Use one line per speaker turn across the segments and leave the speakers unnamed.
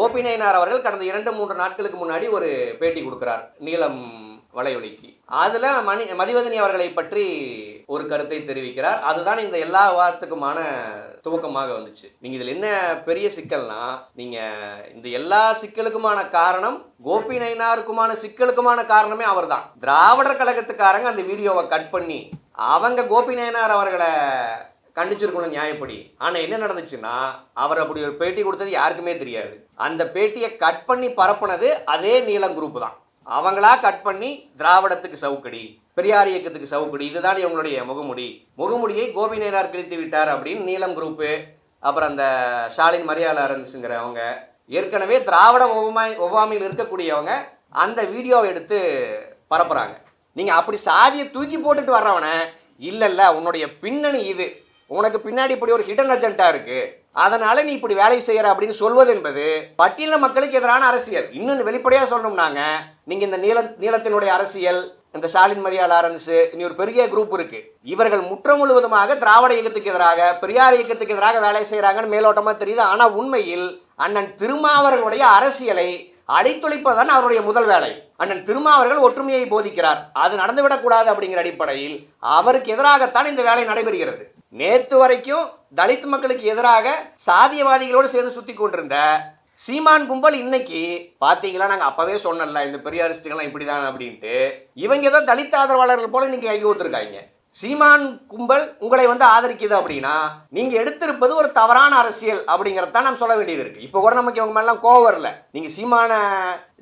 கோபிநயனார் அவர்கள் கடந்த இரண்டு மூன்று நாட்களுக்கு முன்னாடி ஒரு பேட்டி கொடுக்கிறார் நீளம் வலையொலிக்கு அதில் மணி மதிவதனி அவர்களை பற்றி ஒரு கருத்தை தெரிவிக்கிறார். அதுதான் இந்த எல்லா விவாதத்துக்குமான துவக்கமாக வந்துச்சு. நீங்கள் இதில் என்ன பெரிய சிக்கல்னா நீங்கள் இந்த எல்லா சிக்கலுக்குமான காரணம் கோபி நயினாருக்குமான சிக்கலுக்குமான காரணமே அவர்தான். திராவிடர் கழகத்துக்காரங்க அந்த வீடியோவை கட் பண்ணி அவங்க கோபி நயனார் அவர்களை கண்டிச்சிருக்கணும் நியாயப்படி. ஆனால் என்ன நடந்துச்சுன்னா அவர் அப்படி ஒரு பேட்டி கொடுத்தது யாருக்குமே தெரியாது. அந்த பேட்டியை கட் பண்ணி பரப்புனது அதே நீலம் குரூப் தான். அவங்களா கட் பண்ணி திராவிடத்துக்கு சவுக்கடி பெரியார் இயக்கத்துக்கு சவுக்கடி இதுதான் இவங்களுடைய முகமுடி. முகமுடியை கோபி நேரார் கிழித்து விட்டார் அப்படின்னு நீளம் குரூப்பு அப்புறம் அந்த ஸ்டாலின் மரியாளரன்ஸுங்கிற அவங்க. ஏற்கனவே திராவிட ஒவ்வாமை ஒவ்வாமையில் இருக்கக்கூடியவங்க அந்த வீடியோவை எடுத்து பரப்புகிறாங்க நீங்கள் அப்படி சாதியை தூக்கி போட்டுட்டு வர்றவனை இல்லை இல்லை உன்னுடைய பின்னணி இது. உனக்கு பின்னாடி இப்படி ஒரு ஹிடன் அஜெண்டா இருக்கு. அதனால நீ இப்படி வேலை செய்யற அப்படின்னு சொல்வது என்பது பட்டியல மக்களுக்கு எதிரான அரசியல். இன்னும் வெளிப்படையா சொல்லணும்னாங்க நீங்க இந்த நீள நீளத்தினுடைய அரசியல் இந்த ஸ்டாலின் மரியா லாரன்ஸு இனி ஒரு பெரிய குரூப் இருக்கு. இவர்கள் முற்ற முழுவதுமாக திராவிட இயக்கத்துக்கு எதிராக பெரியார் இயக்கத்துக்கு எதிராக வேலை செய்கிறாங்கன்னு மேலோட்டமா தெரியுது. ஆனா உண்மையில் அண்ணன் திருமாவர்களுடைய அரசியலை அடித்துழைப்பதுதான் அவருடைய முதல் வேலை. அண்ணன் திருமாவர்கள் ஒற்றுமையை போதிக்கிறார். அது நடந்துவிடக்கூடாது அப்படிங்கிற அடிப்படையில் அவருக்கு எதிராகத்தான் இந்த வேலை நடைபெறுகிறது. நேற்று வரைக்கும் தலித் மக்களுக்கு எதிராக சாதியவாதிகளோடு சேர்ந்து சுற்றி கொண்டிருந்த சீமான் கும்பல் இன்னைக்கு பார்த்தீங்களா நாங்கள் அப்போவே சொன்னல இந்த பெரியாரிஸ்டுகள்லாம் இப்படிதான் அப்படின்ட்டு. இவங்க தான் தலித் ஆதரவாளர்கள் போல இன்னைக்கு கை ஊத்துருக்காங்க சீமான் கும்பல் உங்களை வந்து ஆதரிக்குது அப்படின்னா நீங்க எடுத்திருப்பது ஒரு தவறான அரசியல் அப்படிங்கறத நாம் சொல்ல வேண்டியது இருக்கு. இப்போ கூட நமக்கு இவங்க மேலாம் கோவம் வரல. நீங்க சீமான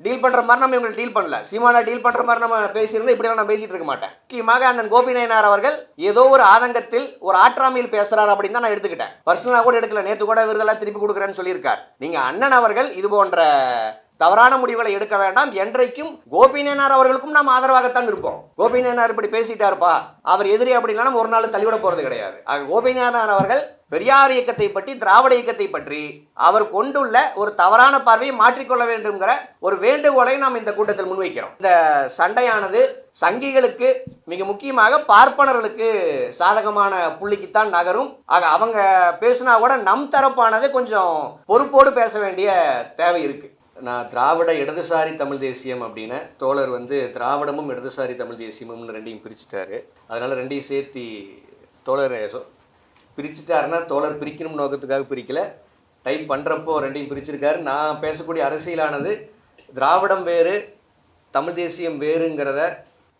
டீல் பண்ற மாதிரி நம்ம இவங்களை டீல் பண்ணல. சீமான டீல் பண்ற மாதிரி நம்ம பேசியிருந்தா இப்படிலாம் நான் பேசிட்டு இருக்க மாட்டேன். முக்கியமாக அண்ணன் கோபிநாயனார் அவர்கள் ஏதோ ஒரு ஆதங்கத்தில் ஒரு ஆற்றாமையில் பேசுறாரு அப்படின்னு தான் நான் எடுத்துக்கிட்டேன். பர்சனலாக கூட எடுக்கல. நேத்து கூட விருதெல்லாம் திருப்பி கொடுக்குறேன்னு சொல்லியிருக்கார். நீங்க அண்ணன் அவர்கள் இது போன்ற தவறான முடிவுகளை எடுக்க வேண்டாம். என்றைக்கும் கோபிநேனார் அவர்களுக்கும் நாம் ஆதரவாகத்தான் இருப்போம். கோபிநேனார் இப்படி பேசிட்டாருப்பா. அவர் எதிரி அப்படின்னாலும் ஒரு நாள் தள்ளிவிட போறது கிடையாது. ஆக கோபிநேனார் அவர்கள் பெரியார் இயக்கத்தை பற்றி திராவிட இயக்கத்தை பற்றி அவர் கொண்டுள்ள ஒரு தவறான பார்வையை மாற்றிக்கொள்ள வேண்டும்ங்கிற ஒரு வேண்டுகோளை நாம் இந்த கூட்டத்தில் முன்வைக்கிறோம். இந்த சண்டையானது சங்கிகளுக்கு மிக முக்கியமாக பார்ப்பனர்களுக்கு சாதகமான புள்ளிக்குத்தான் நகரும். ஆக அவங்க பேசினா கூட நம் தரப்பானது கொஞ்சம் பொறுப்போடு பேச வேண்டிய தேவை இருக்குது நான் திராவிட இடதுசாரி தமிழ் தேசியம் அப்படின்னு தோழர் வந்து திராவிடமும் இடதுசாரி தமிழ் தேசியமும்னு ரெண்டையும் பிரிச்சுட்டாரு. அதனால் ரெண்டையும் சேர்த்தி தோழர் பிரிச்சுட்டாருன்னா தோழர் பிரிக்கணும் நோக்கத்துக்காக பிரிக்கல. டைப் பண்ணுறப்போ ரெண்டையும் பிரிச்சிருக்காரு. நான் பேசக்கூடிய அரசியலானது திராவிடம் வேறு தமிழ் தேசியம் வேறுங்கிறத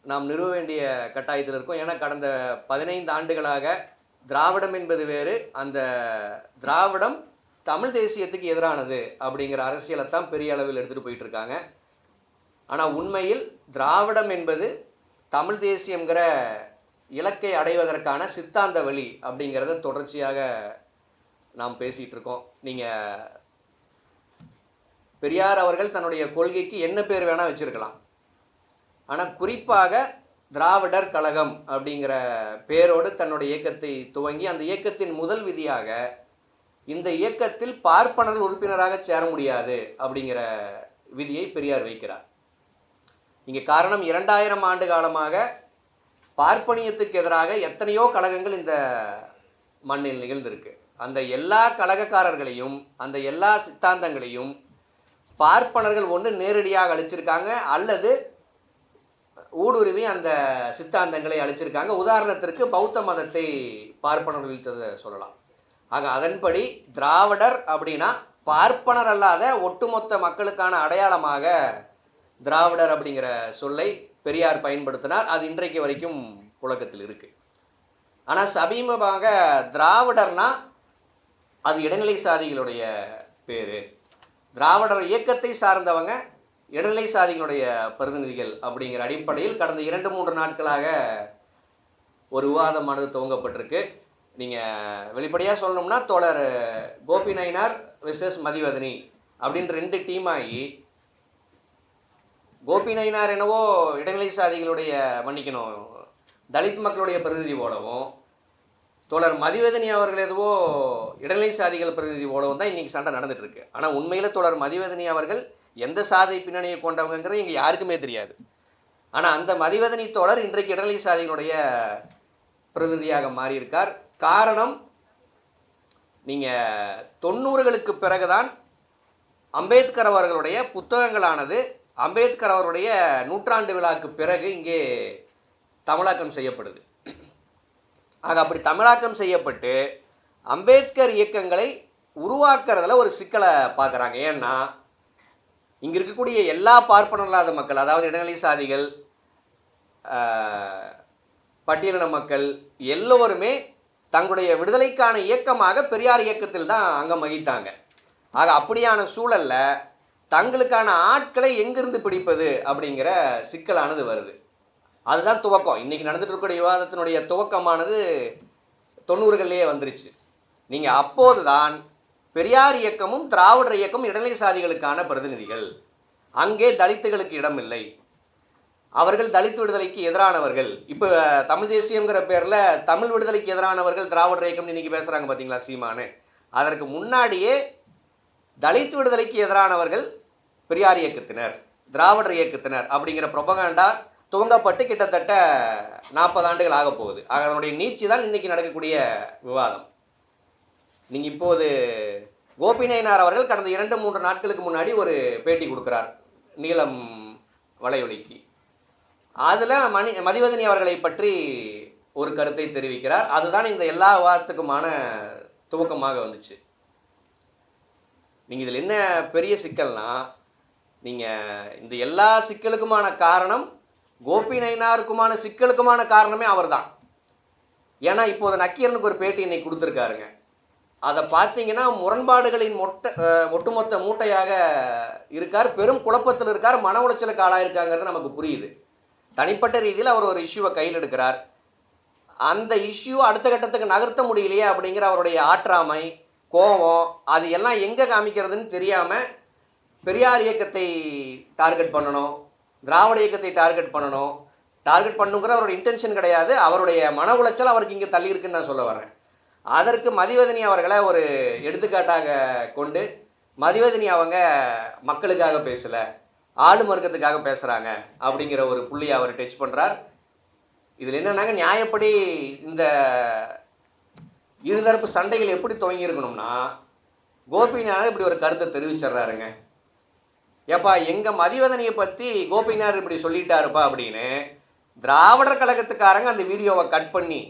நாம் நிறுவ வேண்டிய கட்டாயத்தில் இருக்கோம். ஏன்னா கடந்த பதினைந்து ஆண்டுகளாக திராவிடம் என்பது வேறு அந்த திராவிடம் தமிழ் தேசியத்துக்கு எதிரானது அப்படிங்கிற அரசியலைத்தான் பெரிய அளவில் எடுத்துகிட்டு போயிட்டு இருக்காங்க ஆனால் உண்மையில் திராவிடம் என்பது தமிழ் தேசியங்கிற இலக்கை அடைவதற்கான சித்தாந்த வழி அப்படிங்கிறத தொடர்ச்சியாக நாம் பேசிகிட்டு இருக்கோம் நீங்கள் பெரியார் அவர்கள் தன்னுடைய கொள்கைக்கு என்ன பேர் வேணால் வச்சுருக்கலாம். ஆனால் குறிப்பாக திராவிடர் கழகம் அப்படிங்கிற பேரோடு தன்னுடைய இயக்கத்தை துவங்கி அந்த இயக்கத்தின் முதல் விதியாக இந்த இயக்கத்தில் பார்ப்பனர்கள் உறுப்பினராக சேர முடியாது அப்படிங்கிற விதியை பெரியார் வைக்கிறார். இங்கே காரணம் இரண்டாயிரம் ஆண்டு காலமாக பார்ப்பனியத்துக்கு எதிராக எத்தனையோ கழகங்கள் இந்த மண்ணில் நிகழ்ந்திருக்கு. அந்த எல்லா கழகக்காரர்களையும் அந்த எல்லா சித்தாந்தங்களையும் பார்ப்பனர்கள் ஒன்று நேரடியாக அழிச்சிருக்காங்க அல்லது ஊடுருவி அந்த சித்தாந்தங்களை அழிச்சிருக்காங்க. உதாரணத்திற்கு பௌத்த மதத்தை பார்ப்பனர் வீழ்த்ததை சொல்லலாம். ஆக அதன்படி திராவிடர் அப்படின்னா பார்ப்பனர் அல்லாத ஒட்டுமொத்த மக்களுக்கான அடையாளமாக திராவிடர் அப்படிங்கிற சொல்லை பெரியார் பயன்படுத்தினார். அது இன்றைக்கு வரைக்கும் புழக்கத்தில் இருக்குது ஆனால் சமீபமாக திராவிடர்னா அது இடைநிலை சாதிகளுடைய பேர். திராவிடர் இயக்கத்தை சார்ந்தவங்க இடைநிலை சாதிகளுடைய பிரதிநிதிகள் அப்படிங்கிற அடிப்படையில் கடந்த இரண்டு மூன்று நாட்களாக ஒரு விவாதமானது துவங்கப்பட்டிருக்கு. நீங்கள் வெளிப்படையாக சொல்லணும்னா தோழர் கோபி நயினார் விசஸ் மதிவதனி அப்படின்னு ரெண்டு டீம் ஆகி கோபி நயினார் என்னவோ இடைநிலை சாதிகளுடைய மன்னிக்கணும் தலித் மக்களுடைய பிரதிநிதி போலவும் தோழர் மதிவதனி அவர்கள் எதுவோ இடைநிலை சாதிகள் பிரதிநிதி போலவும் தான் இன்றைக்கி சண்டை நடந்துகிட்ருக்கு ஆனால் உண்மையில் தோழர் மதிவதனி அவர்கள் எந்த சாதி பின்னணியை கொண்டவங்கிறது இங்கே யாருக்குமே தெரியாது. ஆனால் அந்த மதிவதனி தோழர் இன்றைக்கு இடைநிலை சாதிகளுடைய பிரதிநிதியாக மாறியிருக்கார். காரணம் நீங்கள் தொண்ணூறுகளுக்கு பிறகுதான் அம்பேத்கர் அவர்களுடைய புத்தகங்களானது. அம்பேத்கர் அவருடைய நூற்றாண்டு விழாக்கு பிறகு இங்கே தமிழாக்கம் செய்யப்படுது. ஆக அப்படி தமிழாக்கம் செய்யப்பட்டு அம்பேத்கர் இயக்கங்களை உருவாக்குறதுல ஒரு சிக்கலை பார்க்குறாங்க. ஏன்னா இங்கே இருக்கக்கூடிய எல்லா பார்ப்பனல்லாத மக்கள் அதாவது இடைநிலை சாதிகள் பட்டியலின மக்கள் எல்லோருமே தங்களுடைய விடுதலைக்கான இயக்கமாக பெரியார் இயக்கத்தில் தான் அங்கம் வகித்தாங்க ஆக அப்படியான சூழல்ல தங்களுக்கான ஆட்களை எங்கிருந்து பிடிப்பது அப்படிங்கிற சிக்கலானது வருது. அதுதான் துவக்கம். இன்றைக்கி நடந்துட்டு இருக்கக்கூடிய விவாதத்தினுடைய துவக்கமானது தொண்ணூறுகள்லேயே வந்துருச்சு. நீங்கள் அப்போது தான் பெரியார் இயக்கமும் திராவிடர் இயக்கமும் இடைநிலை சாதிகளுக்கான பிரதிநிதிகள். அங்கே தலித்துகளுக்கு இடமில்லை. அவர்கள் தலித் விடுதலைக்கு எதிரானவர்கள். இப்போ தமிழ் தேசியங்கிற பேரில் தமிழ் விடுதலைக்கு எதிரானவர்கள் திராவிடர் இயக்கம்னு இன்னைக்கு பேசுகிறாங்க பார்த்தீங்களா சீமானு. அதற்கு முன்னாடியே தலித் விடுதலைக்கு எதிரானவர்கள் பெரியார் இயக்கத்தினர் திராவிடர் இயக்கத்தினர் அப்படிங்கிற ப்ரொபகாண்டா துவங்கப்பட்டு கிட்டத்தட்ட நாற்பது ஆண்டுகள் ஆக போகுது. ஆக அதனுடைய நீச்சி தான் இன்னைக்கு நடக்கக்கூடிய விவாதம். நீங்கள் இப்போது கோபிநயனார் அவர்கள் கடந்த இரண்டு மூன்று நாட்களுக்கு முன்னாடி ஒரு பேட்டி கொடுக்குறார் நீளம் வலையொலிக்கு. அதில் மணி மதிவதனி அவர்களை பற்றி ஒரு கருத்தை தெரிவிக்கிறார். அதுதான் இந்த எல்லா வாரத்துக்குமான துவக்கமாக வந்துச்சு. நீங்கள் இதில் என்ன பெரிய சிக்கல்னா நீங்கள் இந்த எல்லா சிக்கலுக்குமான காரணம் கோபி நயனாருக்குமான சிக்கலுக்குமான காரணமே அவர்தான். ஏன்னா இப்போது நக்கீரனுக்கு ஒரு பேட்டி இன்னைக்கு கொடுத்துருக்காருங்க. அதை பார்த்தீங்கன்னா முரண்பாடுகளின் மொட்டை ஒட்டுமொத்த மூட்டையாக இருக்கார். பெரும் குழப்பத்தில் இருக்கார். மன உளைச்சலுக்கு ஆளாயிருக்காங்கிறது நமக்கு புரியுது. தனிப்பட்ட ரீதியில் அவர் ஒரு இஷ்யூவை கையில் எடுக்கிறார். அந்த இஷ்யூ அடுத்த கட்டத்துக்கு நகர்த்த முடியலையே அப்படிங்கிற அவருடைய ஆற்றாமை கோபம் அது எல்லாம் எங்கே காமிக்கிறதுன்னு தெரியாமல் பெரியார் இயக்கத்தை டார்கெட் பண்ணணும் திராவிட இயக்கத்தை டார்கெட் பண்ணணும். டார்கெட் பண்ணுங்கிற அவரோட இன்டென்ஷன் கிடையாது. அவருடைய மன உளைச்சல் அவருக்கு இங்கே தள்ளி இருக்குன்னு நான் சொல்ல வரேன். அதற்கு மதிவதனி அவர்களை ஒரு எடுத்துக்காட்டாக கொண்டு மதிவதனி அவங்க மக்களுக்காக பேசலை. ஆளும் வர்க்கத்துக்காக பேசுகிறாங்க அப்படிங்கிற ஒரு புள்ளியை அவர் டச் பண்ணுறார் இதில் என்னன்னாங்க நியாயப்படி இந்த இருதரப்பு சண்டைகள் எப்படி துவங்கி இருக்கணும்னா கோபிநாத் இப்படி ஒரு கருத்தை தெரிவிச்சிடுறாருங்க. ஏப்பா எங்கள் மதிவதனையை பற்றி கோபிநாத் இப்படி சொல்லிட்டாருப்பா அப்படின்னு திராவிடர் கழகத்துக்காரங்க அந்த வீடியோவை கட் பண்ணி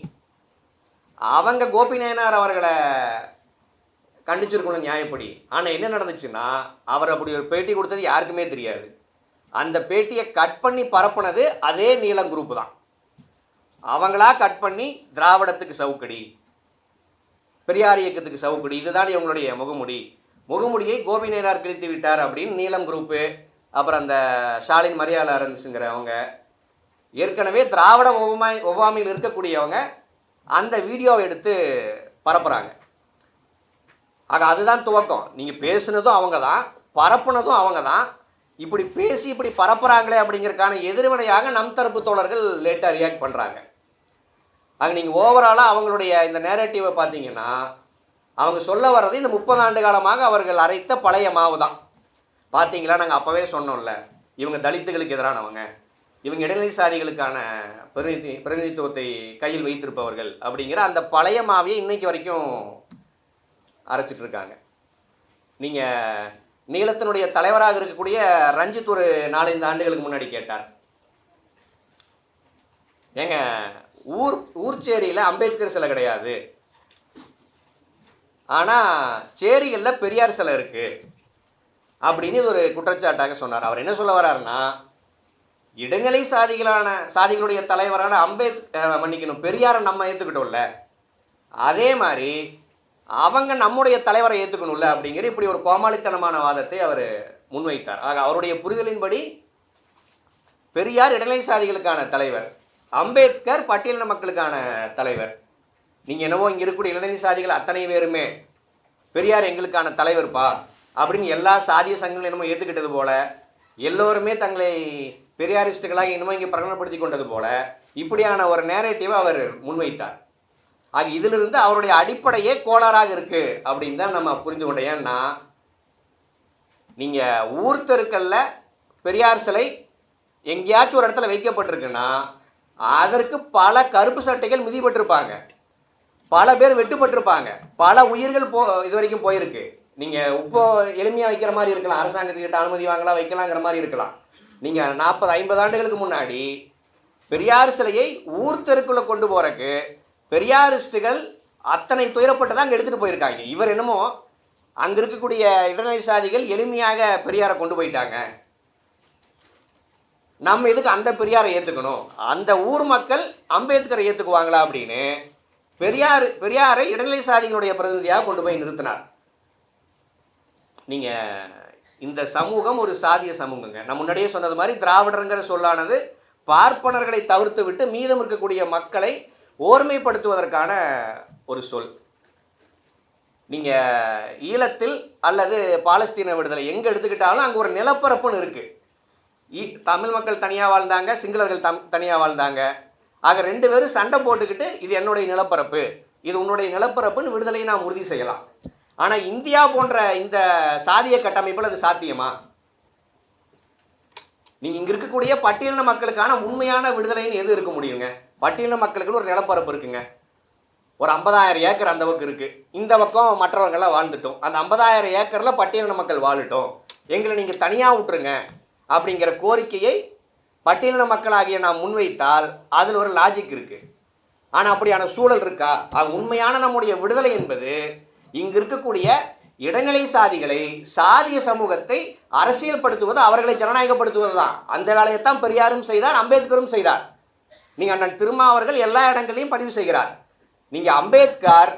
அவங்க கோபிநாயனார் அவர்களை கண்டிச்சிருக்கணும் நியாயப்படி. ஆனால் என்ன நடந்துச்சுன்னா அவர் அப்படி ஒரு பேட்டி கொடுத்தது யாருக்குமே தெரியாது. அந்த பேட்டியை கட் பண்ணி பரப்புனது அதே நீலம் குரூப் தான். அவங்களா கட் பண்ணி திராவிடத்துக்கு சவுக்கடி பெரியார் இயக்கத்துக்கு சவுக்கடி இதுதான் இவங்களுடைய முகமுடி. முகமுடியை கோபிநேனார் கிழித்து விட்டார் அப்படின்னு நீலம் குரூப்பு அப்புறம் அந்த ஸ்டாலின் மரியாதை அரன்ஸுங்கிறவங்க ஏற்கனவே திராவிட ஒவ்வாமை ஒவ்வாமையில் இருக்கக்கூடியவங்க அந்த வீடியோவை எடுத்து பரப்புகிறாங்க ஆக அதுதான் துவக்கம். நீங்கள் பேசுனதும் அவங்க தான் பரப்புனதும் அவங்க தான் இப்படி பேசி இப்படி பரப்புகிறாங்களே அப்படிங்கிறதுக்கான எதிர்வினையாக நம் தரப்பு தோழர்கள் லேட்டாக ரியாக்ட் பண்ணுறாங்க ஆக நீங்கள் ஓவராலாக அவங்களுடைய இந்த நேரட்டிவை பார்த்தீங்கன்னா அவங்க சொல்ல வர்றது இந்த முப்பது ஆண்டு காலமாக அவர்கள் அரைத்த பழைய மாவு தான் பார்த்தீங்களா நாங்கள் அப்போவே சொன்னோம்ல இவங்க தலித்துகளுக்கு எதிரானவங்க இவங்க இடைநிலை சாதிகளுக்கான பிரதிநிதி பிரதிநிதித்துவத்தை கையில் வைத்திருப்பவர்கள் அப்படிங்கிற அந்த பழைய மாவையை இன்னைக்கு வரைக்கும் அரைச்சிட்ருக்காங்க நீங்கள் நீளத்தினுடைய தலைவராக இருக்கக்கூடிய ரஞ்சித் ஒரு நாலஞ்சு ஆண்டுகளுக்கு முன்னாடி கேட்டார். ஏங்க ஊர் ஊர்ச்சேரியில் அம்பேத்கர் சிலை கிடையாது. ஆனால் சேரிகளில் பெரியார் சிலை இருக்குது அப்படின்னு இது ஒரு குற்றச்சாட்டாக சொன்னார். அவர் என்ன சொல்ல வர்றாருன்னா இடைநிலை சாதிகளான சாதிகளுடைய தலைவரான அம்பேத் மன்னிக்கணும் பெரியாரை நம்ம ஏற்றுக்கிட்டோம்ல அதே மாதிரி அவங்க நம்முடைய தலைவரை ஏற்றுக்கணும்ல அப்படிங்கிற இப்படி ஒரு கோமாளித்தனமான வாதத்தை அவர் முன்வைத்தார். ஆக அவருடைய புரிதலின்படி பெரியார் இடைநிலை சாதிகளுக்கான தலைவர் அம்பேத்கர் பட்டியலின மக்களுக்கான தலைவர். நீங்கள் என்னவோ இங்கே இருக்கக்கூடிய இளநிலைசாதிகள் சாதிகள் அத்தனை பேருமே பெரியார் எங்களுக்கான தலைவர்ப்பா அப்படின்னு எல்லா சாதிய சங்கங்களும் என்னமோ ஏற்றுக்கிட்டது போல எல்லோருமே தங்களை பெரியாரிஸ்டுகளாக என்னமோ இங்கே பிரகடனப்படுத்தி கொண்டது போல இப்படியான ஒரு நேரேட்டிவை அவர் முன்வைத்தார். ஆக இதிலிருந்து அவருடைய அடிப்படையே கோளாறாக இருக்கு அப்படின்னு தான் நம்ம புரிந்து கொண்டோம். ஏன்னா நீங்கள் ஊர் தெருக்களில் பெரியார் சிலை எங்கேயாச்சும் ஒரு இடத்துல வைக்கப்பட்டிருக்குன்னா அதற்கு பல கருப்பு சட்டைகள் மிதிப்பட்டிருப்பாங்க பல பேர் வெட்டுப்பட்டிருப்பாங்க பல உயிர்கள் போ இது வரைக்கும் போயிருக்கு. நீங்கள் இப்போ எளிமையாக வைக்கிற மாதிரி இருக்கலாம். அரசாங்கத்துக்கிட்ட அனுமதி வாங்கலாம் வைக்கலாங்கிற மாதிரி இருக்கலாம். நீங்கள் நாற்பது ஐம்பது ஆண்டுகளுக்கு முன்னாடி பெரியார் சிலையை ஊர் தெருக்குள்ளே கொண்டு போகிறக்கு பெரியாரிஸ்டுகள் அத்தனை துயரப்பட்டு தான் அங்கே எடுத்துகிட்டு போயிருக்காங்க. இவர் என்னமோ அங்கே இருக்கக்கூடிய இடைநிலை சாதிகள் எளிமையாக பெரியாரை கொண்டு போயிட்டாங்க. நம்ம எதுக்கு அந்த பெரியாரை ஏற்றுக்கணும் அந்த ஊர் மக்கள் அம்பேத்கரை ஏற்றுக்குவாங்களா அப்படின்னு பெரியார் பெரியாரை இடைநிலை சாதிகளுடைய பிரதிநிதியாக கொண்டு போய் நிறுத்தினார். நீங்கள் இந்த சமூகம் ஒரு சாதிய சமூகங்க. நான் முன்னாடியே சொன்னது மாதிரி திராவிடருங்கிற சொல்லானது பார்ப்பனர்களை தவிர்த்து விட்டு மீதம் இருக்கக்கூடிய மக்களை ஓர்மைப்படுத்துவதற்கான ஒரு சொல். நீங்கள் ஈழத்தில் அல்லது பாலஸ்தீன விடுதலை எங்கே எடுத்துக்கிட்டாலும் அங்கே ஒரு நிலப்பரப்புன்னு இருக்குது ஈ தமிழ் மக்கள் தனியாக வாழ்ந்தாங்க சிங்களர்கள் தம் தனியாக வாழ்ந்தாங்க. ஆக ரெண்டு பேரும் சண்டை போட்டுக்கிட்டு இது என்னுடைய நிலப்பரப்பு இது உன்னுடைய நிலப்பரப்புன்னு விடுதலையை நாம் உறுதி செய்யலாம். ஆனால் இந்தியா போன்ற இந்த சாதிய கட்டமைப்பில் அது சாத்தியமா? நீங்கள் இங்கே இருக்கக்கூடிய பட்டியலின மக்களுக்கான உண்மையான விடுதலைன்னு எது இருக்க முடியுங்க? பட்டியலின மக்களுக்குன்னு ஒரு நிலப்பரப்பு இருக்குங்க. ஒரு ஐம்பதாயிரம் ஏக்கர் அந்த பக்கம் இருக்குது இந்த பக்கம் மற்றவர்கள்லாம் வாழ்ந்துட்டோம். அந்த ஐம்பதாயிரம் ஏக்கரில் பட்டியலின மக்கள் வாழட்டும். எங்களை நீங்கள் தனியாக விட்டுருங்க அப்படிங்கிற கோரிக்கையை பட்டியலின மக்களாகிய நாம் முன்வைத்தால் அதில் ஒரு லாஜிக் இருக்குது ஆனால் அப்படியான சூழல் இருக்கா? அது உண்மையான நம்முடைய விடுதலை என்பது இங்கே இருக்கக்கூடிய இடைநிலை சாதிகளை சாதிய சமூகத்தை அரசியல்படுத்துவது அவர்களை ஜனநாயகப்படுத்துவது தான் அந்த வேலையைத்தான் பெரியாரும் செய்தார் அம்பேத்கரும் செய்தார். நீங்கள் அண்ணன் திருமா அவர்கள் எல்லா இடங்களையும் பதிவு செய்கிறார். நீங்கள் அம்பேத்கர்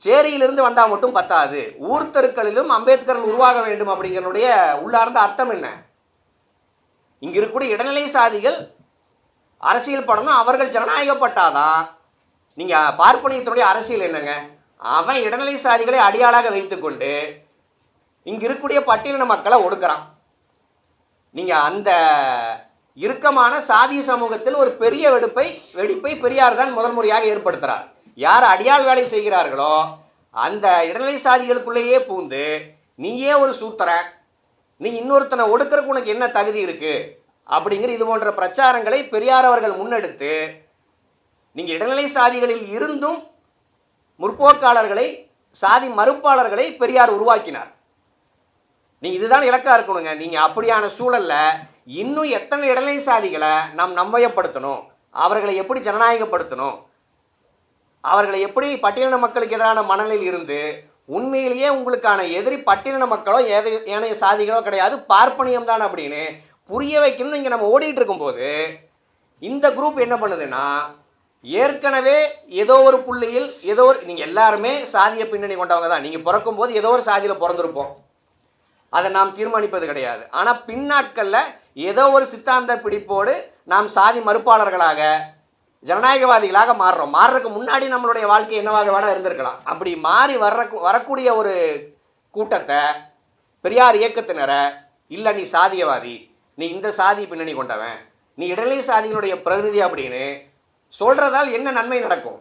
சேரியிலிருந்து வந்தால் மட்டும் பத்தாது. ஊர்த்தருக்களிலும் அம்பேத்கர் உருவாக வேண்டும் அப்படிங்கிறனுடைய உள்ளார்ந்த அர்த்தம் என்ன? இங்கே இருக்கக்கூடிய இடைநிலை சாதிகள் அரசியல் படணும் அவர்கள் ஜனநாயகப்பட்டாதான் நீங்கள் பார்ப்பனியத்தினுடைய அரசியல் என்னங்க? அவன் இடநிலை சாதிகளை அடியாளாக வைத்துக்கொண்டு இங்கே இருக்கக்கூடிய பட்டியலின மக்களை ஒடுக்கிறான். நீங்கள் அந்த இறுக்கமான சாதிய சமூகத்தில் ஒரு பெரிய வெடிப்பை வெடிப்பை பெரியார் தான் முதல் முறையாக ஏற்படுத்துகிறார் யார் அடியாள் வேலை செய்கிறார்களோ அந்த இடநிலை சாதிகளுக்குள்ளேயே பூந்து நீயே ஒரு சூத்திர நீ இன்னொருத்தனை ஒடுக்கிறதுக்கு உனக்கு என்ன தகுதி இருக்குது அப்படிங்கிற இது போன்ற பிரச்சாரங்களை பெரியார் அவர்கள் முன்னெடுத்து நீங்கள் இடநிலை சாதிகளில் இருந்தும் முற்போக்காளர்களை சாதி மறுப்பாளர்களை பெரியார் உருவாக்கினார். நீங்கள் இதுதான் இலக்காக இருக்கணுங்க. நீங்கள் அப்படியான சூழல்ல இன்னும் எத்தனை இடலை சாதிகளை நாம் நம்பயப்படுத்தணும் அவர்களை எப்படி ஜனநாயகப்படுத்தணும்? அவர்களை எப்படி பட்டியலின மக்களுக்கு எதிரான மனநிலையில் இருந்து உண்மையிலேயே உங்களுக்கான எதிரி பட்டியலின மக்களோ ஏதை ஏனைய சாதிகளோ கிடையாது. பார்ப்பனியம் தான் அப்படின்னு புரிய வைக்கணும்னு இங்கே நம்ம ஓடிட்டு இருக்கும்போது இந்த குரூப் என்ன பண்ணுதுன்னா ஏற்கனவே ஏதோ ஒரு புள்ளியில் ஏதோ ஒரு நீங்கள் எல்லாருமே சாதிய பின்னணி கொண்டவங்க தான். நீங்கள் பிறக்கும்போது ஏதோ ஒரு சாதியில் பிறந்திருப்போம். அதை நாம் தீர்மானிப்பது கிடையாது. ஆனால் பின்னாட்களில் ஏதோ ஒரு சித்தாந்த பிடிப்போடு நாம் சாதி மறுப்பாளர்களாக ஜனநாயகவாதிகளாக மாறுறோம். மாறுறதுக்கு முன்னாடி நம்மளுடைய வாழ்க்கை என்னவாக வேணால் இருந்திருக்கலாம். அப்படி மாறி வர்ற வரக்கூடிய ஒரு கூட்டத்தை பெரியார் இயக்கத்தினரை இல்லை நீ சாதியவாதி. நீ இந்த சாதி பின்னணி கொண்டவன். நீ இடைநிலை சாதிகளுடைய பிரதிநிதி அப்படின்னு சொல்கிறதால் என்ன நன்மை நடக்கும்?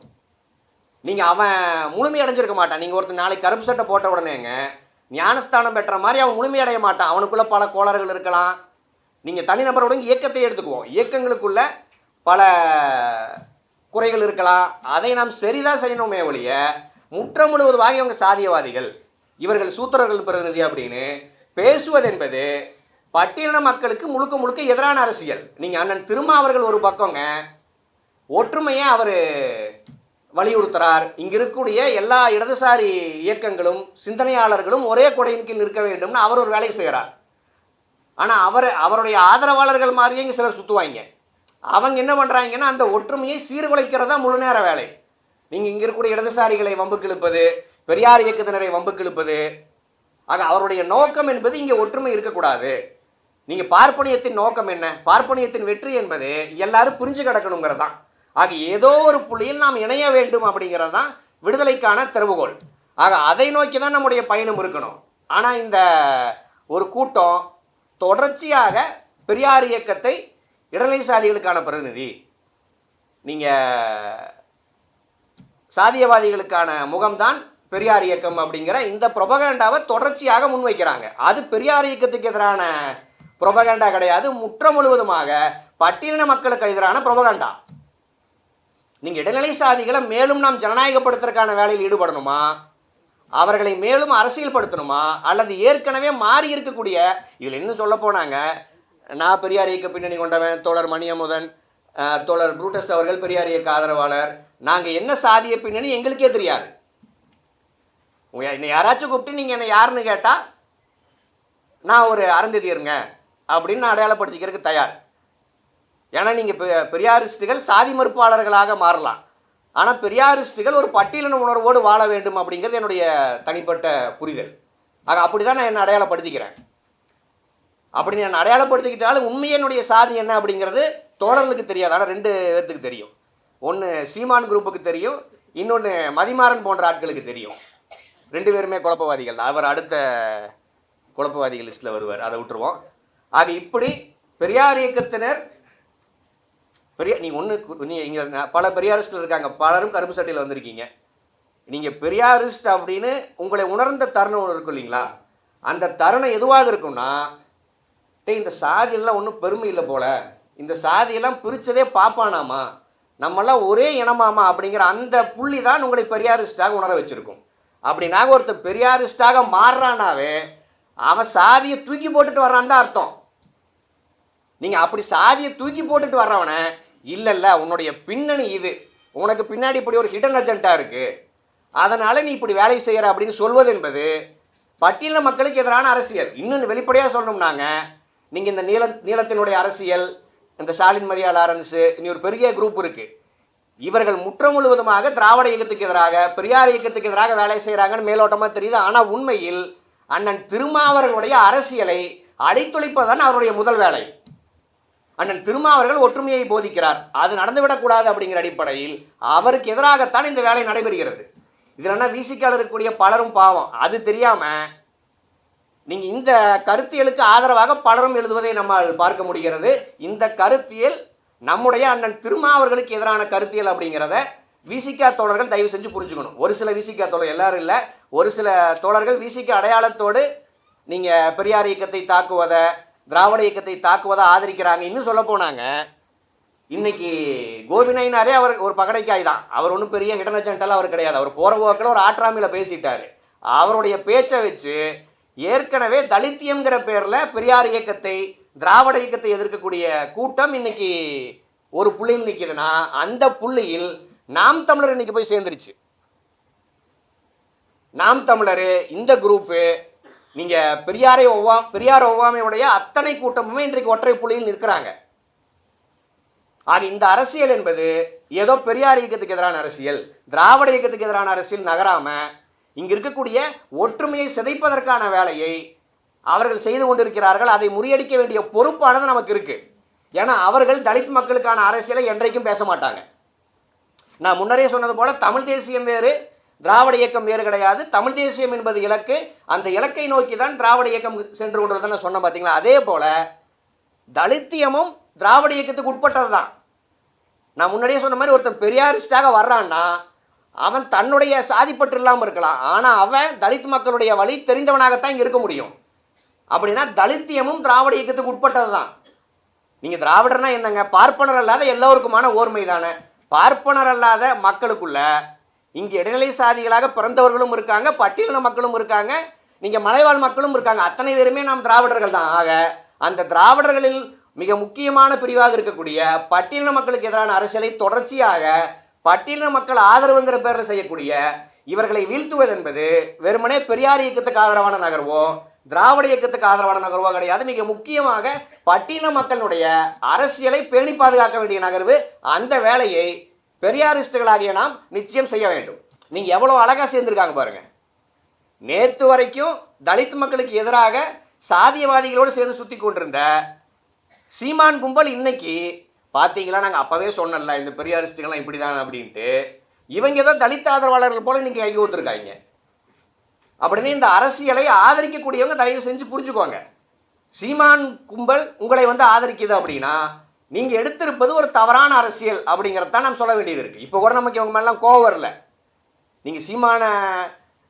நீங்கள் அவன் முழுமை அடைஞ்சிருக்க மாட்டான். நீங்கள் ஒருத்தர் நாளைக்கு கருப்பு சட்டை போட்ட உடனேங்க ஞானஸ்தானம் பெற்ற மாதிரி அவன் முழுமை அடைய மாட்டான். அவனுக்குள்ளே பல கோளாறுகள் இருக்கலாம். நீங்கள் தனிநபரோட இயக்கத்தை எடுத்துக்குவோம். இயக்கங்களுக்குள்ள பல குறைகள் இருக்கலாம். அதை நாம் சரிதான் செய்யணுமே ஒழிய முற்ற முழுவதுமாக இவங்க சாதியவாதிகள் இவர்கள் சூத்திரர்கள் பிரதிநிதி அப்படின்னு பேசுவது என்பது பட்டியலின மக்களுக்கு முழுக்க முழுக்க எதிரான அரசியல். நீங்கள் அண்ணன் திருமா அவர்கள் ஒரு பக்கங்க ஒற்றுமையை அவர் வலியுறுத்துறார். இங்கே இருக்கக்கூடிய எல்லா இடதுசாரி இயக்கங்களும் சிந்தனையாளர்களும் ஒரே கொடையின் கீழ் இருக்க வேண்டும்னு அவர் ஒரு வேலையை செய்கிறார் ஆனால் அவர் அவருடைய ஆதரவாளர்கள் மாதிரியே இங்கே சிலர் சுற்றுவாங்க அவங்க என்ன பண்ணுறாங்கன்னா அந்த ஒற்றுமையை சீர்குலைக்கிறதா முழு நேர வேலை. நீங்கள் இங்கே இருக்கக்கூடிய இடதுசாரிகளை வம்பு இழுப்பது பெரியார் இயக்கத்தினரை வம்பு இழுப்பது ஆக அவருடைய நோக்கம் என்பது இங்கே ஒற்றுமை இருக்கக்கூடாது. நீங்கள் பார்ப்பனியத்தின் நோக்கம் என்ன? பார்ப்பனியத்தின் வெற்றி என்பது எல்லாரும் புரிஞ்சு கிடக்கணுங்கிறது தான் ஆக ஏதோ ஒரு புள்ளியில் நாம் இணைய வேண்டும் அப்படிங்கிறது தான் விடுதலைக்கான திறவுகோல் ஆக அதை நோக்கி தான் நம்முடைய பயணம் இருக்கணும். ஆனால் இந்த ஒரு கூட்டம் தொடர்ச்சியாக பெரியார் இயக்கத்தை இடநிலைசாதிகளுக்கான பிரதிநிதி நீங்கள் சாதியவாதிகளுக்கான முகம்தான் பெரியார் இயக்கம் அப்படிங்கிற இந்த புரபகண்டாவை தொடர்ச்சியாக முன்வைக்கிறாங்க. அது பெரியார் இயக்கத்துக்கு எதிரான புரபகண்டா கிடையாது முற்ற முழுவதுமாக பட்டியலின மக்களுக்கு எதிரான புரபகண்டா. நீங்கள் இடைநிலை சாதிகளை மேலும் நாம் ஜனநாயகப்படுத்துறதுக்கான வேலையில் ஈடுபடணுமா? அவர்களை மேலும் அரசியல்படுத்தணுமா? அல்லது ஏற்கனவே மாறி இருக்கக்கூடிய இதில் இன்னும் சொல்ல போனாங்க நான் பெரியார் இயக்க பின்னணி கொண்டவன் தோழர் மணியமுதன் தோழர் புரூட்டஸ் அவர்கள் பெரியார் இயக்க ஆதரவாளர். நாங்கள் என்ன சாதிய பின்னணி எங்களுக்கே தெரியாது. என்னை யாராச்சும் கூப்பிட்டு நீங்கள் என்னை யாருன்னு கேட்டால் நான் ஒரு அறந்ததியருங்க அப்படின்னு நான் அடையாளப்படுத்திக்கிறதுக்கு தயார். ஏன்னா நீங்கள் பெ பெரியாரிஸ்டுகள் சாதி மறுப்பாளர்களாக மாறலாம். ஆனால் பெரியாரிஸ்டுகள் ஒரு பட்டியலின உணர்வோடு வாழ வேண்டும் அப்படிங்கிறது என்னுடைய தனிப்பட்ட புரிதல். ஆக அப்படி தான் நான் என்னை அடையாளப்படுத்திக்கிறேன். அப்படி நான் அடையாளப்படுத்திக்கிட்டாலும் உண்மையே என்னுடைய சாதி என்ன அப்படிங்கிறது தோழர்களுக்கு தெரியாது. ஆனால் ரெண்டு பேர்த்துக்கு தெரியும். ஒன்று சீமான் குரூப்புக்கு தெரியும். இன்னொன்று மதிமாறன் போன்ற ஆட்களுக்கு தெரியும். ரெண்டு பேருமே குழப்பவாதிகள் தான். அவர் அடுத்த குழப்பவாதிகள் லிஸ்ட்டில் வருவார். அதை விட்டுருவோம். ஆக இப்படி பெரியார் இயக்கத்தினர் பெரிய நீ ஒன்று நீ இங்கே பல பெரியாரிஸ்டில் இருக்காங்க. பலரும் கருப்பு சட்டையில் வந்திருக்கீங்க. நீங்கள் பெரியாரிஸ்ட் அப்படின்னு உங்களை உணர்ந்த தருணம் ஒன்று இருக்கும் இல்லைங்களா? அந்த தருணம் எதுவாக இருக்கும்னா டே இந்த சாதியெல்லாம் ஒன்றும் பெருமை இல்லை போல. இந்த சாதியெல்லாம் பிரித்ததே பாப்பானாமா? நம்மெல்லாம் ஒரே இனமாமா அப்படிங்கிற அந்த புள்ளி தான் உங்களை பெரியாரிஸ்டாக உணர வச்சிருக்கும். அப்படின்னாக ஒருத்தர் பெரியாரிஸ்டாக மாறுறானாவே அவன் சாதியை தூக்கி போட்டுட்டு வர்றான்னு தான் அர்த்தம். நீங்கள் அப்படி சாதியை தூக்கி போட்டுட்டு வர்றவனை இல்லைல்ல உன்னுடைய பின்னணி இது. உனக்கு பின்னாடி இப்படி ஒரு ஹிடன் அஜெண்டாக இருக்குது அதனால் நீ இப்படி வேலை செய்கிற அப்படின்னு சொல்வது என்பது பட்டியல மக்களுக்கு எதிரான அரசியல். இன்னும் வெளிப்படையாக சொல்லணும்னாங்க நீங்கள் இந்த நீள நீளத்தினுடைய அரசியல் இந்த ஸ்டாலின் மரியா லாரன்ஸு இனி ஒரு பெரிய குரூப் இருக்குது இவர்கள் முற்ற முழுவதுமாக திராவிட இயக்கத்துக்கு எதிராக பெரியார் இயக்கத்துக்கு எதிராக வேலை செய்கிறாங்கன்னு மேலோட்டமாக தெரியுது. ஆனால் உண்மையில் அண்ணன் திருமாவர்களுடைய அரசியலை அடைத்துழைப்பதுதான் அவருடைய முதல் வேலை. அண்ணன் திருமாவர்கள் ஒற்றுமையை போதிக்கிறார். அது நடந்துவிடக்கூடாது அப்படிங்கிற அடிப்படையில் அவருக்கு எதிராகத்தான் இந்த வேலை நடைபெறுகிறது. இதில் என்ன விசிக்கால் இருக்கக்கூடிய பலரும் பாவம். அது தெரியாமல் நீங்கள் இந்த கருத்தியலுக்கு ஆதரவாக பலரும் எழுதுவதை நம்மால் பார்க்க முடிகிறது. இந்த கருத்தியல் நம்முடைய அண்ணன் திருமாவர்களுக்கு எதிரான கருத்தியல் அப்படிங்கிறத விசிகா தோழர்கள் தயவு செஞ்சு புரிஞ்சுக்கணும். ஒரு சில விசிகா தோழர் எல்லாரும் இல்லை. ஒரு சில தோழர்கள் விசிகா அடையாளத்தோடு நீங்கள் பெரியார் இயக்கத்தை தாக்குவதை திராவிட இயக்கத்தை தாக்குவதை ஆதரிக்கிறாங்க. இன்னும் சொல்ல போனாங்க இன்னைக்கு கோபிநாயினாரே அவர் ஒரு பகடைக்காய் தான். அவர் ஒன்றும் பெரிய ஹிடன் அஜெண்டெல்லாம் அவர் கிடையாது. அவர் போகிற போக்கில் ஒரு ஆற்றாமையில் பேசிட்டார். அவருடைய பேச்சை வச்சு ஏற்கனவே தலித்தியங்கிற பேரில் பெரியார் இயக்கத்தை திராவிட இயக்கத்தை எதிர்க்கக்கூடிய கூட்டம் இன்னைக்கு ஒரு புள்ளியில் நிற்கிதுன்னா அந்த புள்ளியில் நாம் தமிழர் இன்னைக்கு போய் சேர்ந்துருச்சு. நாம் தமிழர் இந்த குரூப்பு நீங்கள் பெரியாரை ஒவ்வா பெரியார் ஒவ்வாமையுடைய அத்தனை கூட்டமுமே இன்றைக்கு ஒற்றை புள்ளியில் நிற்கிறாங்க. ஆக இந்த அரசியல் என்பது ஏதோ பெரியார் இயக்கத்துக்கு எதிரான அரசியல் திராவிட இயக்கத்துக்கு எதிரான அரசியல் நகராம இங்க இருக்கக்கூடிய ஒற்றுமையை சிதைப்பதற்கான வேலையை அவர்கள் செய்து கொண்டிருக்கிறார்கள். அதை முறியடிக்க வேண்டிய பொறுப்பானது நமக்கு இருக்கு. ஏன்னா அவர்கள் தலித் மக்களுக்கான அரசியலை என்றைக்கும் பேச மாட்டாங்க. நான் முன்னரே சொன்னது போல தமிழ் தேசியம் வேறு திராவிட இயக்கம் வேறு கிடையாது. தமிழ் தேசியம் என்பது இலக்கு. அந்த இலக்கை நோக்கி தான் திராவிட இயக்கம் சென்று கொண்டிருந்ததை சொன்ன சொன்னேன் பார்த்தீங்களா அதே போல் தலித்தியமும் திராவிட இயக்கத்துக்கு உட்பட்டது தான் நான் முன்னாடியே சொன்ன மாதிரி ஒருத்தன் பெரியாரிஸ்டாக வர்றான்னா அவன் தன்னுடைய சாதிப்பற்று இல்லாமல் இருக்கலாம். ஆனால் அவன் தலித் மக்களுடைய வழி தெரிந்தவனாகத்தான் இங்கே இருக்க முடியும். அப்படின்னா தலித்தியமும் திராவிட இயக்கத்துக்கு உட்பட்டது தான் நீங்கள் திராவிடர்னா என்னங்க? பார்ப்பனர் அல்லாத எல்லோருக்குமான ஓர்மை தானே பார்ப்பனர் அல்லாத மக்களுக்குள்ள இங்கே இடைநிலை சாதிகளாக பிறந்தவர்களும் இருக்காங்க பட்டியலின மக்களும் இருக்காங்க நீங்கள் மலைவாழ் மக்களும் இருக்காங்க. அத்தனை பேருமே நாம் திராவிடர்கள் தான். ஆக அந்த திராவிடர்களில் மிக முக்கியமான பிரிவாக இருக்கக்கூடிய பட்டியலின மக்களுக்கு எதிரான அரசியலை தொடர்ச்சியாக பட்டியலின மக்கள் ஆதரவுங்கிற பேரில் செய்யக்கூடிய இவர்களை வீழ்த்துவது என்பது வெறுமனே பெரியார் இயக்கத்துக்கு ஆதரவான நகர்வோ திராவிட இயக்கத்துக்கு ஆதரவான நகர்வோ கிடையாது. மிக முக்கியமாக பட்டியலின மக்களுடைய அரசியலை பேணி பாதுகாக்க வேண்டிய நகர்வு அந்த வேலையை பெரியாரிஸ்டுகளாகிய நாம் நிச்சயம் செய்ய வேண்டும். நீங்கள் எவ்வளோ அழகாக சேர்ந்துருக்காங்க பாருங்கள் நேற்று வரைக்கும் தலித் மக்களுக்கு எதிராக சாதியவாதிகளோடு சேர்ந்து சுற்றி கொண்டிருந்த சீமான் கும்பல் இன்னைக்கு பார்த்தீங்களா நாங்கள் அப்போவே சொன்னல இந்த பெரியாரிஸ்டுகள்லாம் இப்படி தான் அப்படின்ட்டு. இவங்க தான் தலித் ஆதரவாளர்கள் போல இன்றைக்கி கை கோத்துருக்காங்க அப்படின்னு இந்த அரசியலை ஆதரிக்கக்கூடியவங்க தயவு செஞ்சு புரிஞ்சுக்கோங்க. சீமான் கும்பல் உங்களை வந்து ஆதரிக்குது அப்படின்னா நீங்கள் எடுத்திருப்பது ஒரு தவறான அரசியல் அப்படிங்கிறதான் நாம் சொல்ல வேண்டியது இருக்குது இப்போ கூட நமக்கு இவங்க மேலாம் கோவம் வரல. நீங்கள் சீமானை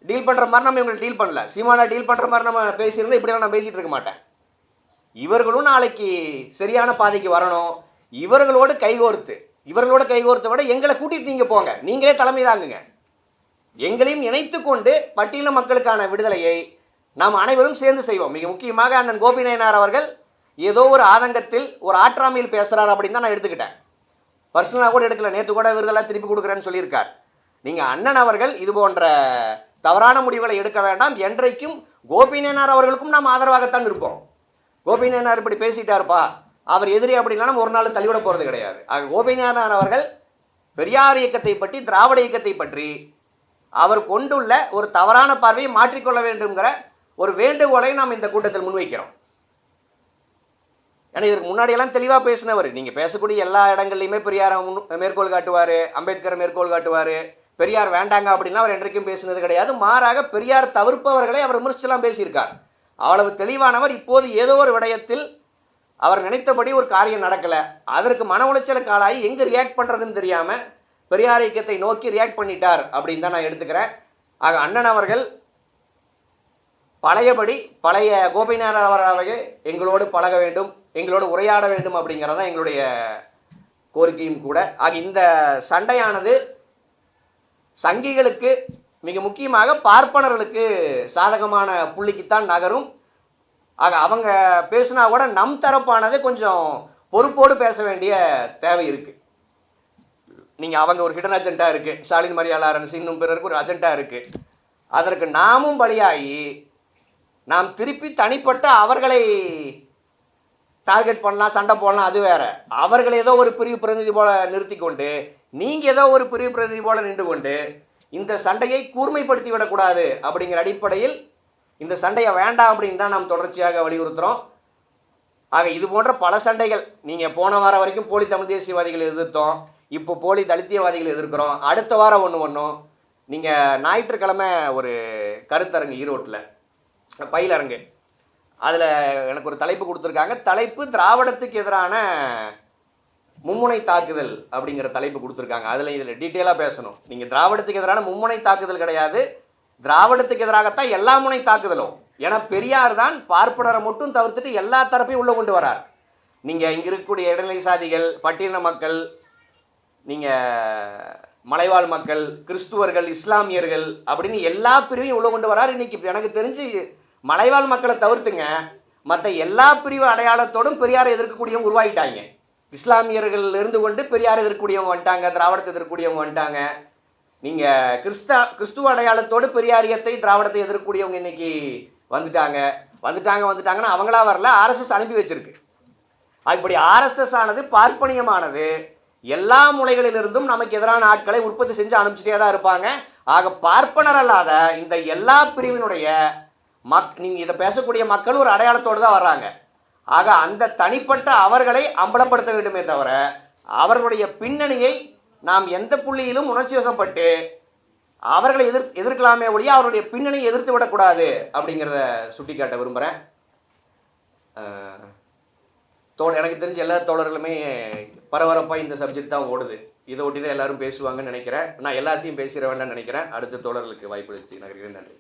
டீல் பண்ணுற மாதிரி நம்ம இவங்களை டீல் பண்ணல. சீமானை டீல் பண்ணுற மாதிரி நம்ம பேசியிருந்தா இப்படியெல்லாம் நான் பேசிகிட்டு இருக்க மாட்டேன். இவர்களும் நாளைக்கு சரியான பாதைக்கு வரணும். இவர்களோடு கைகோர்த்து இவர்களோட கைகோர்த்த விட எங்களை கூட்டிகிட்டு நீங்கள் போங்க. நீங்களே தலைமை தாங்குங்க. எங்களையும் இணைத்து கொண்டு பட்டியல மக்களுக்கான விடுதலையை நாம் அனைவரும் சேர்ந்து செய்வோம். மிக முக்கியமாக அண்ணன் கோபிநாயனார் அவர்கள் ஏதோ ஒரு ஆதங்கத்தில் ஒரு ஆற்றாமையில் பேசுகிறார் அப்படின்னு தான் நான் எடுத்துக்கிட்டேன். பர்சனலாக கூட எடுக்கல. நேற்று கூட விருதெல்லாம் திருப்பி கொடுக்குறேன்னு சொல்லியிருக்கார். நீங்கள் அண்ணன் அவர்கள் இது போன்ற தவறான முடிவுகளை எடுக்க வேண்டாம். என்றைக்கும் கோபிநேனார் அவர்களுக்கும் நாம் ஆதரவாகத்தான் இருப்போம். கோபிநேனார் இப்படி பேசிட்டாருப்பா. அவர் எதிரி அப்படின்னா நம்ம ஒரு நாள் தள்ளிவிட போகிறது கிடையாது. ஆக கோபிநேனார் அவர்கள் பெரியார் இயக்கத்தை பற்றி திராவிட இயக்கத்தை பற்றி அவர் கொண்டுள்ள ஒரு தவறான பார்வையை மாற்றிக்கொள்ள வேண்டுங்கிற ஒரு வேண்டுகோளை நாம் இந்த கூட்டத்தில் முன்வைக்கிறோம். ஏன்னா இதற்கு முன்னாடியெல்லாம் தெளிவாக பேசினவர். நீங்கள் பேசக்கூடிய எல்லா இடங்கள்லையுமே பெரியாரை மேற்கோள் காட்டுவார் அம்பேத்கரை மேற்கோள் காட்டுவார். பெரியார் வேண்டாங்க அப்படின்லாம் அவர் என்றைக்கும் பேசினது கிடையாது. மாறாக பெரியார் தவிர்ப்பவர்களை அவர் விமர்சிச்செல்லாம் பேசியிருக்கார். அவ்வளவு தெளிவானவர் இப்போது ஏதோ ஒரு விடயத்தில் அவர் நினைத்தபடி ஒரு காரியம் நடக்கலை. அதற்கு மன உளைச்சலுக்கு ஆளாகி எங்கே ரியாக்ட் பண்ணுறதுன்னு தெரியாமல் பெரியார் இயக்கத்தை நோக்கி ரியாக்ட் பண்ணிட்டார் அப்படின்னு தான் நான் எடுத்துக்கிறேன். ஆக அண்ணன் அவர்கள் பழையபடி பழைய கோபிநாதன் அவர்களாகவே எங்களோடு பழக வேண்டும். எங்களோட உரையாட வேண்டும் அப்படிங்கிறது தான் எங்களுடைய கோரிக்கையும் கூட. ஆக இந்த சண்டையானது சங்கிகளுக்கு மிக முக்கியமாக பார்ப்பனர்களுக்கு சாதகமான புள்ளிக்குத்தான் நகரும். ஆக அவங்க பேசுனா கூட நம் தரப்பானது கொஞ்சம் பொறுப்போடு பேச வேண்டிய தேவை இருக்குது நீங்கள் அவங்க ஒரு ஹிடன் அஜெண்டா இருக்குது ஸ்டாலின் மரியாளாரன்ஸ் இன்னும் பிறருக்கு ஒரு அஜெண்டாக இருக்குது அதற்கு நாமும் பலியாகி நாம் திருப்பி தனிப்பட்ட அவர்களை டார்கெட் பண்ணலாம் சண்டை போடலாம் அது வேறு. அவர்கள் ஏதோ ஒரு பிரிவு பிரதிநிதி போல நிறுத்தி கொண்டு நீங்கள் ஏதோ ஒரு பிரிவு பிரதிநிதி போல நின்று கொண்டு இந்த சண்டையை கூர்மைப்படுத்தி விடக்கூடாது அப்படிங்கிற அடிப்படையில் இந்த சண்டையை வேண்டாம் அப்படின்னு தான் நாம் தொடர்ச்சியாக வலியுறுத்துகிறோம் ஆக இது போன்ற பல சண்டைகள் நீங்கள் போன வாரம் வரைக்கும் போலி தமிழ் தேசியவாதிகளை எதிர்த்தோம். இப்போ போலி தலித்தியவாதிகள் எதிர்க்கிறோம். அடுத்த வாரம் ஒன்று ஒன்றும் நீங்கள் ஞாயிற்றுக்கிழமை ஒரு கருத்தரங்கு ஈரோட்டில் பயிலரங்கு. அதில் எனக்கு ஒரு தலைப்பு கொடுத்துருக்காங்க. தலைப்பு திராவிடத்துக்கு எதிரான மும்முனை தாக்குதல் அப்படிங்கிற தலைப்பு கொடுத்துருக்காங்க. அதில் இதில் டீட்டெயிலாக பேசணும். நீங்கள் திராவிடத்துக்கு எதிரான மும்முனை தாக்குதல் கிடையாது. திராவிடத்துக்கு எதிராகத்தான் எல்லா முனை தாக்குதலும். ஏன்னா பெரியார் தான் பார்ப்பனரை மட்டும் தவிர்த்துட்டு எல்லா தரப்பையும் உள்ளே கொண்டு வரார். நீங்கள் இங்கே இருக்கக்கூடிய இடைநிலை சாதிகள் பட்டியலின மக்கள் நீங்கள் மலைவாழ் மக்கள் கிறிஸ்துவர்கள் இஸ்லாமியர்கள் அப்படின்னு எல்லா பிரிவையும் உள்ள கொண்டு வரார். இன்றைக்கி எனக்கு தெரிஞ்சு மலைவாழ் மக்களை தவிர்த்துங்க மற்ற எல்லா பிரிவு அடையாளத்தோடும் பெரியாரை எதிர்க்கக்கூடியவங்க உருவாகிட்டாங்க. இஸ்லாமியர்கள் இருந்து கொண்டு பெரியாரை எதிர்க்கக்கூடியவங்க வந்துட்டாங்க திராவிடத்தை எதிர்க்கக்கூடியவங்க வந்துட்டாங்க. நீங்கள் கிறிஸ்தா கிறிஸ்துவ அடையாளத்தோடு பெரியாரியத்தை திராவிடத்தை எதிர்க்கக்கூடியவங்க இன்னைக்கு வந்துட்டாங்க. வந்துட்டாங்க வந்துட்டாங்கன்னா அவங்களா வரல ஆர்எஸ்எஸ் அனுப்பி வச்சிருக்கு. இப்படி ஆர்எஸ்எஸ் ஆனது பார்ப்பனியமானது. எல்லா முளைகளிலிருந்தும் நமக்கு எதிரான ஆட்களை உற்பத்தி செஞ்சு அனுப்பிச்சிட்டே தான் இருப்பாங்க. ஆக பார்ப்பனர் அல்லாத இந்த எல்லா பிரிவினுடைய மக் நீங்கள் இதை பேசக்கூடிய மக்கள் ஒரு அடையாளத்தோடு தான் வர்றாங்க. ஆக அந்த தனிப்பட்ட அவர்களை அம்பலப்படுத்த வேண்டுமே தவிர அவர்களுடைய பின்னணியை நாம் எந்த புள்ளியிலும் உணர்ச்சி வசப்பட்டு அவர்களை எதிர் எதிர்க்கலாமே ஒழிய அவருடைய பின்னணியை எதிர்த்து விடக்கூடாது அப்படிங்கிறத சுட்டிக்காட்ட விரும்புகிறேன் அஹ், தோழ எனக்கு தெரிஞ்ச எல்லா தோழர்களுமே பரபரப்பாக இந்த சப்ஜெக்ட் தான் ஓடுது. இதை ஒட்டி தான் எல்லாரும் பேசுவாங்கன்னு நினைக்கிறேன். நான் எல்லாத்தையும் பேசிட வேண்டாம்னு நினைக்கிறேன். அடுத்த தோழர்களுக்கு வாய்ப்பு அளித்து நகர்கிறேன். நன்றி.